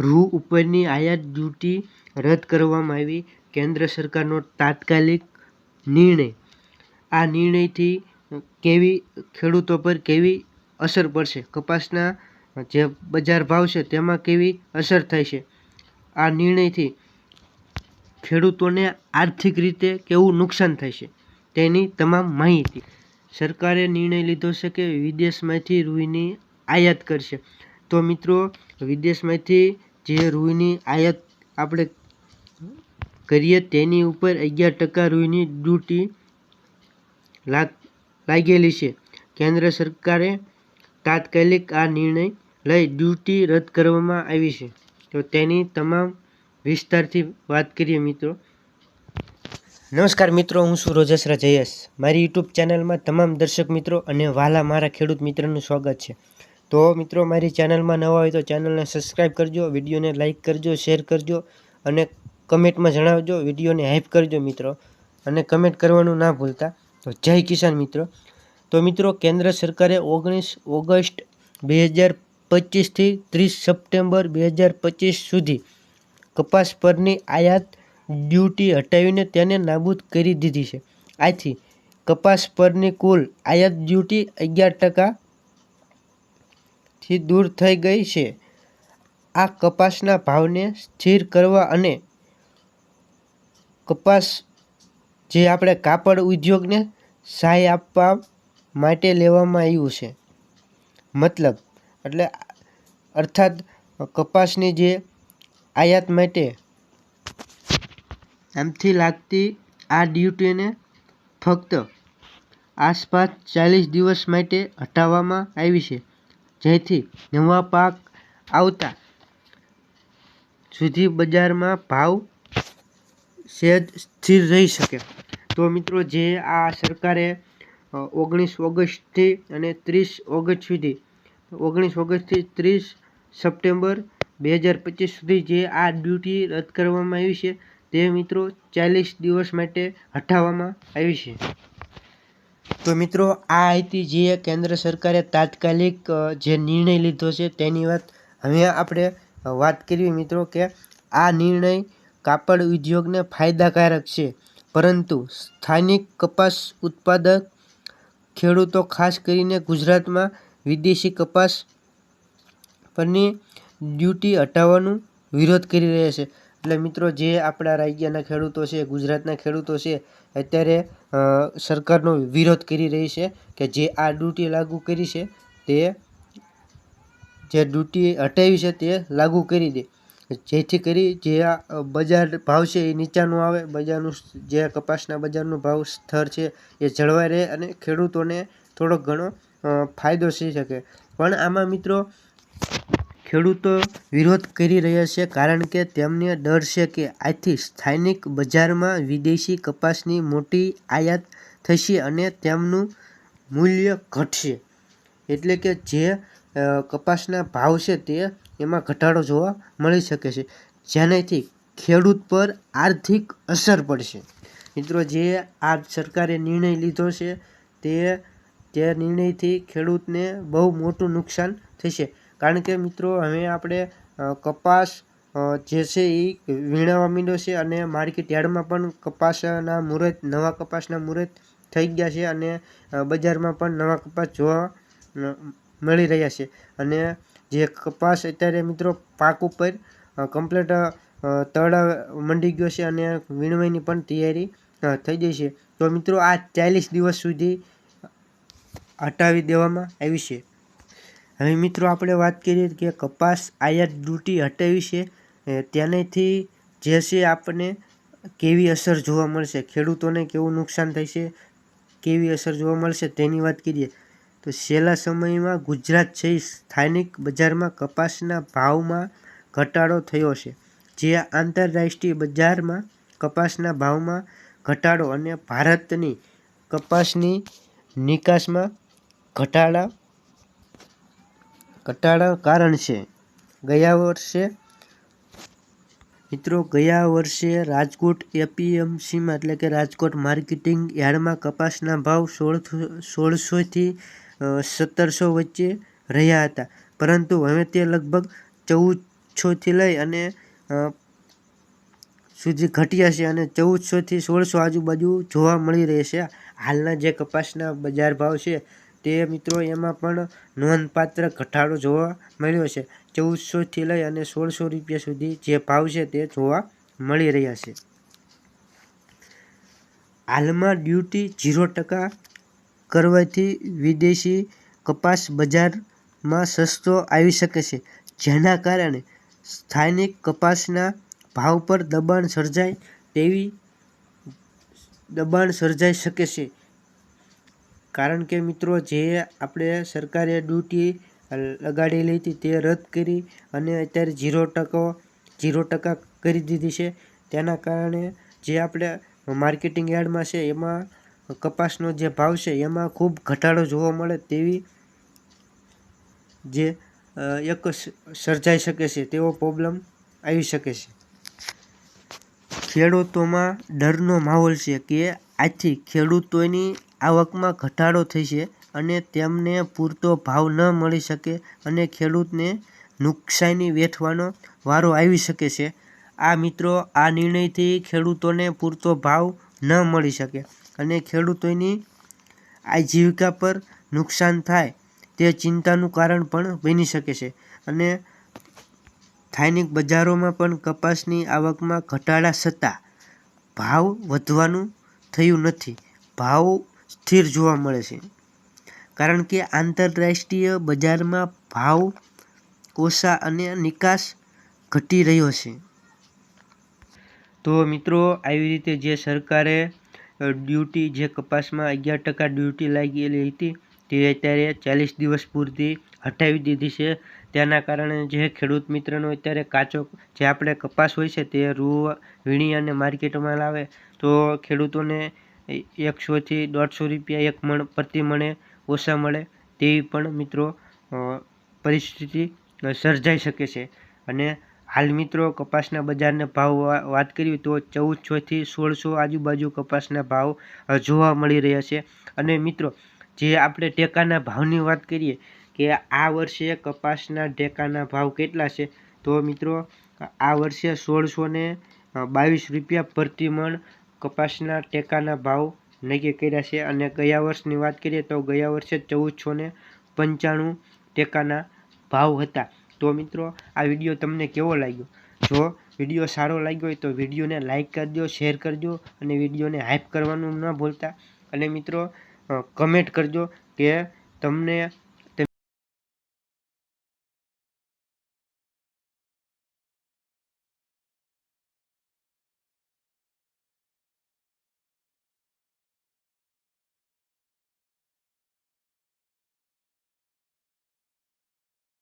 રૂ ઉપરની આયાત ડ્યુટી રદ કરવામાં આવી. કેન્દ્ર સરકારનો તાત્કાલિક નિર્ણય. આ નિર્ણયથી કેવી, ખેડૂતો પર કેવી અસર પડશે? કપાસના જે બજાર ભાવ છે, તેમાં કેવી અસર થાય છે? આ નિર્ણયથી ખેડૂતોને આર્થિક રીતે કેવું નુકસાન છે? તેની તમામ માહિતી સરકારે નિર્ણય લીધો છે કે વિદેશમાંથી રૂઈની આયાત કરશે. તો મિત્રો, વિદેશમાંથી જે રૂઈની આયાત આપણે કરીએ તેની ઉપર અગિયાર ટકા રૂઈની ડ્યુટી લાગેલી છે. કેન્દ્ર સરકારે તાત્કાલિક આ નિર્ણય લઈ ડ્યુટી રદ કરવામાં આવી છે. તો તેની તમામ વિસ્તારથી વાત કરીએ મિત્રો. નમસ્કાર મિત્રો, હું છું રોજસરા જયેશ મારી યુટ્યુબ ચેનલમાં તમામ દર્શક મિત્રો અને વાલા મારા ખેડૂત મિત્રનું સ્વાગત છે. તો મિત્રો, મારી ચેનલમાં નવા હોય તો ચેનલને સબસ્ક્રાઈબ કરજો, વિડીયોને લાઇક કરજો, શેર કરજો અને કમેન્ટમાં જણાવજો, વિડીયોને હાઇપ કરજો મિત્રો. અને કમેન્ટ કરવાનું ના ભૂલતા. તો જય કિસાન મિત્રો. તો મિત્રો, કેન્દ્ર સરકારે ઓગણીસ ઓગસ્ટ બે હજાર પચીસથી ત્રીસ સપ્ટેમ્બર બે હજાર પચીસ સુધી કપાસ પરની આયાત ડ્યુટી હટાવીને તેને નાબૂદ કરી દીધી છે. આથી કપાસ પરની કુલ આયાત ડ્યુટી અગિયાર ટકાથી દૂર થઈ ગઈ છે. આ કપાસના ભાવને સ્થિર કરવા અને કપાસ જે આપણે કાપડ ઉદ્યોગને સહાય આપવા માટે લેવામાં આવ્યું છે. મતલબ, એટલે અર્થાત કપાસની જે આયાત માટે આમથી લાગતી આ ડ્યુટીને ફક્ત આસપાસ ચાલીસ દિવસ માટે હટાવવામાં આવી છે. જેથી નવા પાક આવતા સુધી બજારમાં ભાવ સહેજ સ્થિર રહી શકે. તો મિત્રો, જે આ સરકારે ઓગણીસ ઓગસ્ટથી અને ત્રીસ ઓગસ્ટ સુધી, ઓગણીસ ઓગસ્ટથી ત્રીસ સપ્ટેમ્બર બે હજાર પચીસ સુધી જે આ ડ્યુટી રદ કરવામાં આવી છે, તે મિત્રો ચાલીસ દિવસ માટે હટાવવામાં આવી છે. તો મિત્રો, આ હતી જે કેન્દ્ર સરકારે તાત્કાલિક જે નિર્ણય લીધો છે તેની વાત હવે આપણે વાત કરવી મિત્રો કે આ નિર્ણય કાપડ ઉદ્યોગને ફાયદાકારક છે. પરંતુ સ્થાનિક કપાસ ઉત્પાદક ખેડૂતો, ખાસ કરીને ગુજરાતમાં વિદેશી કપાસ પરની ડ્યુટી હટાવવાનું વિરોધ કરી રહ્યા છે. એટલે મિત્રો, જે આપણા રાજ્યના ખેડૂતો છે, ગુજરાતના ખેડૂતો છે, અત્યારે સરકારનો વિરોધ કરી રહી છે કે જે આ ડ્યુટી લાગુ કરી છે, તે જે ડ્યુટી હટાવી છે તે લાગુ કરી દે. જેથી કરી જે આ બજાર ભાવ છે એ નીચાનું આવે, બજારનું જે કપાસના બજારનું ભાવ સ્તર છે એ જળવાઈ રહે અને ખેડૂતોને થોડોક ઘણો ફાયદો થઈ શકે. પણ આમાં મિત્રો ખેડૂતો વિરોધ કરી રહ્યા છે કારણ કે તેમને ડર છે કે આથી સ્થાનિક બજારમાં વિદેશી કપાસની મોટી આયાત થશે અને તેમનું મૂલ્ય ઘટશે. એટલે કે જે કપાસના ભાવ છે તે એમાં ઘટાડો જોવા મળી શકે છે, જેનાથી ખેડૂત પર આર્થિક અસર પડશે. મિત્રો, જે આ સરકારે નિર્ણય લીધો છે તે તે નિર્ણયથી ખેડૂતને બહુ મોટું નુકસાન થશે. કારણ કે મિત્રો, હવે આપણે કપાસ જે છે એ વીણાવા માંડ્યો છે અને માર્કેટ યાર્ડમાં પણ કપાસના મુહૂર્ત નવા કપાસના મુહૂર્ત થઈ ગયા છે અને બજારમાં પણ નવા કપાસ જોવા મળી રહ્યા છે. અને જે કપાસ અત્યારે મિત્રો પાક ઉપર કમ્પ્લીટ તળ મંડી ગયો છે અને વીણવાની પણ તૈયારી થઈ ગઈ છે. તો મિત્રો, આ ચાલીસ દિવસ સુધી હટાવી દેવામાં આવી છે. હવે મિત્રો આપણે વાત કરીએ કે કપાસ આયાત ડ્યુટી હટાવી છે તેનાથી જે છે આપણને કેવી અસર જોવા મળશે, ખેડૂતોને કેવું નુકસાન થશે, કેવી અસર જોવા મળશે તેની વાત કરીએ. તો છેલ્લા સમયમાં ગુજરાત સહિત સ્થાનિક બજારમાં કપાસના ભાવમાં ઘટાડો થયો છે. જે આંતરરાષ્ટ્રીય બજારમાં કપાસના ભાવમાં ઘટાડો અને ભારતની કપાસની નિકાસમાં ઘટાડા ઘટાડા કારણ છે. ગયા વર્ષે, મિત્રો, ગયા વર્ષે રાજકોટ એપીએમસીમાં, એટલે કે રાજકોટ માર્કેટિંગ યાર્ડમાં કપાસના ભાવ સોળ સોળસોથી સત્તરસો વચ્ચે રહ્યા હતા. પરંતુ હવે તે લગભગ ચૌદસોથી લઈ અને સુધી ઘટ્યા છે અને ચૌદસોથી સોળસો આજુબાજુ જોવા મળી રહેશે હાલના જે કપાસના બજાર ભાવ છે તે મિત્રો એમાં પણ નોંધપાત્ર ઘટાડો જોવા મળ્યો છે. ચૌદસોથી લઈ અને સોળસો રૂપિયા સુધી જે ભાવ છે તે જોવા મળી રહ્યા છે. હાલમાં ડ્યુટી ઝીરો ટકા કરવાથી વિદેશી કપાસ બજારમાં સસ્તો આવી શકે છે, જેના કારણે સ્થાનિક કપાસના ભાવ પર દબાણ સર્જાય તેવી દબાણ સર્જાઈ શકે છે. કારણ કે મિત્રો, જે આપણે સરકારે ડ્યુટી લગાડેલી હતી તે રદ કરી અને અત્યારે ઝીરો ટકો, ઝીરો ટકા કરી દીધી છે. તેના કારણે જે આપણે માર્કેટિંગ યાર્ડમાં છે, એમાં કપાસનો જે ભાવ છે, એમાં ખૂબ ઘટાડો જોવા મળે તેવી જે એક સર્જાઈ શકે છે, તેવો પ્રોબ્લેમ આવી શકે છે. ખેડૂતોમાં ડરનો માહોલ છે કે આથી ખેડૂતોની આવકમાં ઘટાડો થશે અને તેમને પૂરતો ભાવ ન મળી શકે અને ખેડૂતને નુકસાની વેઠવાનો વારો આવી શકે છે. આ મિત્રો, આ નિર્ણયથી ખેડૂતોને પૂરતો ભાવ ન મળી શકે અને ખેડૂતોની આજીવિકા પર નુકસાન થાય તે ચિંતાનું કારણ પણ બની શકે છે અને સ્થાનિક બજારોમાં પણ કપાસની આવકમાં ઘટાડા છતાં ભાવ વધવાનું થયું નથી. ભાવ સ્થિર જોવા મળે છે. કારણ કે આંતરરાષ્ટ્રીય બજારમાં ભાવ, ઓછા અને નિકાસ ઘટી રહ્યો છે. તો મિત્રો, આવી રીતે જે સરકારે ડ્યુટી જે કપાસમાં અગિયાર ટકા ડ્યુટી લાગેલી હતી, તે અત્યારે ચાલીસ દિવસ પૂરતી હટાવી દીધી છે. તેના કારણે જે ખેડૂત મિત્રનો અત્યારે કાચો, જે આપણે કપાસ હોય છે તે રૂ, વીણી અને માર્કેટમાં લાવે, તો ખેડૂતોને એકસોથી દોઢસો રૂપિયા એક મણ પ્રતિ મણે ઓછા મળે તેવી પણ મિત્રો પરિસ્થિતિ સર્જાઈ શકે છે. અને હાલ મિત્રો કપાસના બજારના ભાવ વાત કરીએ તો ચૌદસોથી સોળસો આજુબાજુ કપાસના ભાવ જોવા મળી રહ્યા છે. અને મિત્રો, જે આપણે ટેકાના ભાવની વાત કરીએ કે આ વર્ષે કપાસના ટેકાના ભાવ કેટલા છે, તો મિત્રો, આ વર્ષે સોળસો બાવીસ રૂપિયા પ્રતિ મણ કપાસના ટેકાના ભાવ નક્કી કર્યા છે અને ગયા વર્ષની વાત કરીએ તો ગયા વર્ષે ચૌદસો ને પંચાણું ટેકાના ભાવ હતા. તો મિત્રો, આ વીડિયો તમને કેવો લાગ્યો? જો વીડિયો સારો લાગ્યો હોય તો વિડીયોને લાઇક કરજો શેર કરજો અને વિડીયોને હાઇપ કરવાનું ન ભૂલતા. અને મિત્રો કમેન્ટ કરજો કે તમને